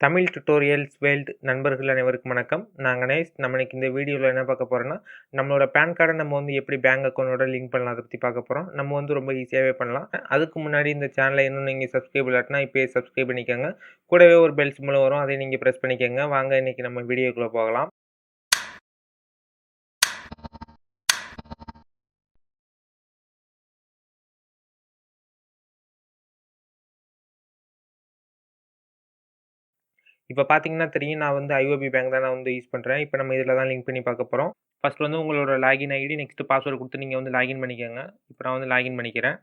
Tamil tutorials world நண்பர்கள் அனைவருக்கும் வணக்கம். நான் கணேஷ். நம்ம இன்னைக்கு இந்த வீடியோவில் என்ன பார்க்க போகிறோன்னா நம்மளோட பேன் கார்டை நம்ம வந்து எப்படி பேங்க் அக்கௌண்ட்டோட லிங்க் பண்ணலாம் அதை பற்றி பார்க்க போகிறோம் நம்ம வந்து ரொம்ப ஈஸியாகவே பண்ணலாம். அதுக்கு முன்னாடி இந்த சேனலை இன்னும் நீங்கள் சப்ஸ்கிரைப் இல்லாட்டினா இப்போயே சப்ஸ்கிரைப் பண்ணிக்கோங்க. கூடவே ஒரு பெல் மூலம் வரும். அதை நீங்கள் ப்ரெஸ் பண்ணிக்கோங்க. வாங்க இன்றைக்கி நம்ம வீடியோக்குள்ளே போகலாம். இப்போ பார்த்தீங்கன்னா தெரியும் நான் வந்து ஐஓபி பேங்க் தான் நான் வந்து யூஸ் பண்ணுறேன் இப்போ நம்ம இதில் தான் லிங்க் பண்ணி பார்க்க போகிறோம் ஃபஸ்ட் வந்து உங்களோட லாகின் ஐடி நெக்ஸ்ட் பாஸ்வேர்டு கொடுத்து நீங்கள் வந்து லாகின் பண்ணிக்கோங்க. இப்போ நான் வந்து லாகின் பண்ணிக்கிறேன்.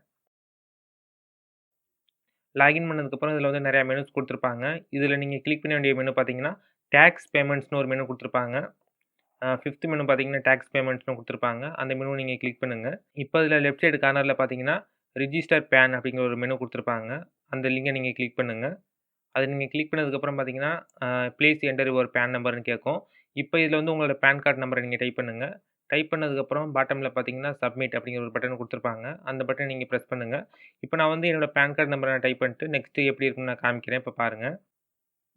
லாகின் பண்ணதுக்கப்புறம் இதில் வந்து நிறையா மெனுஸ் கொடுத்துருப்பாங்க. இதில் நீங்கள் கிளிக் பண்ண வேண்டிய மெனு பார்த்தீங்கன்னா டேக்ஸ் பேமெண்ட்ஸ்னு ஒரு மெனு கொடுத்துருப்பாங்க. ஃபிஃப்த் மெனு பார்த்தீங்கன்னா டேக்ஸ் பேமெண்ட்ஸ்னு கொடுத்துருப்பாங்க. அந்த மெனு நீங்கள் கிளிக் பண்ணுங்கள் இப்போ இதில் லெஃப்ட் சைடு கார்னரில் பார்த்தீங்கன்னா ரிஜிஸ்டர் பேன் அப்படிங்கிற ஒரு மெனு கொடுத்துருப்பாங்க. அந்த லிங்கை நீங்கள் கிளிக் பண்ணுங்கள் அது நீங்கள் கிளிக் பண்ணதுக்கப்புறம் பார்த்தீங்கன்னா ப்ளேஸ் என்டர் ஒரு பேன் நம்பர்னு கேட்கும் இப்போ இதில் வந்து உங்களோட பேன் கார்டு நம்பரை நீங்கள் டைப் பண்ணுங்கள் டைப் பண்ணதுக்கப்புறம் பாட்டமில் பார்த்தீங்கன்னா சப்மிட் அப்படிங்கிற ஒரு பட்டன் கொடுத்துருப்பாங்க. அந்த பட்டன் நீங்கள் ப்ரெஸ் பண்ணுங்கள் இப்போ நான் வந்து என்னோடய பேன் கார்டு நம்பரை நான் டைப் பண்ணிட்டு நெக்ஸ்ட்டு எப்படி இருக்குன்னு நான் காமிக்கிறேன். இப்போ பாருங்கள்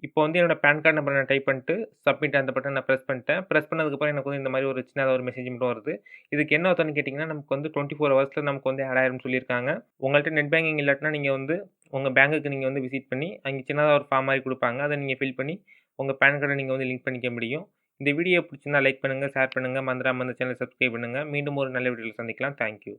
இப்போ வந்து என்னோடய பேன் கார்டு நம்பரை நான் டைப் பண்ணிட்டு சப்மிட் அந்த பட்டன் நான் ப்ரெஸ் பண்ணிட்டேன். ப்ரெஸ் பண்ணதுக்கப்புறம் எனக்கு வந்து இந்த மாதிரி ஒரு சின்னதாக ஒரு மெசேஜ் மட்டும் வருது. இதுக்கு என்ன அர்த்தம்னு கேட்டிங்கன்னா நமக்கு வந்து டுவெண்ட்டி ஃபோர் ஹவர்ஸில் நமக்கு வந்து ஆட் ஆயிரும்னு சொல்லியிருக்காங்க. உங்கள்கிட்ட நெட் பேங்கிங் இல்லாட்டினா நீங்கள் வந்து உங்கள் பேங்க்குக்கு நீங்கள் வந்து விசிட் பண்ணி அங்கே சின்னதாக ஒரு ஃபார்ம் மாதிரி கொடுப்பாங்க. அதை நீங்கள் ஃபில் பண்ணி உங்கள் பேன் கார்டை நீங்கள் வந்து லிங்க் பண்ணிக்க முடியும். இந்த வீடியோ பிடிச்சிருந்தா லைக் பண்ணுங்கள் ஷேர் பண்ணுங்கள் மந்திராம அந்த சேனல் சப்ஸ்கிரைப் பண்ணுங்கள் மீண்டும் ஒரு நல்ல வீடியோவில் சந்திக்கலாம். தேங்க்யூ.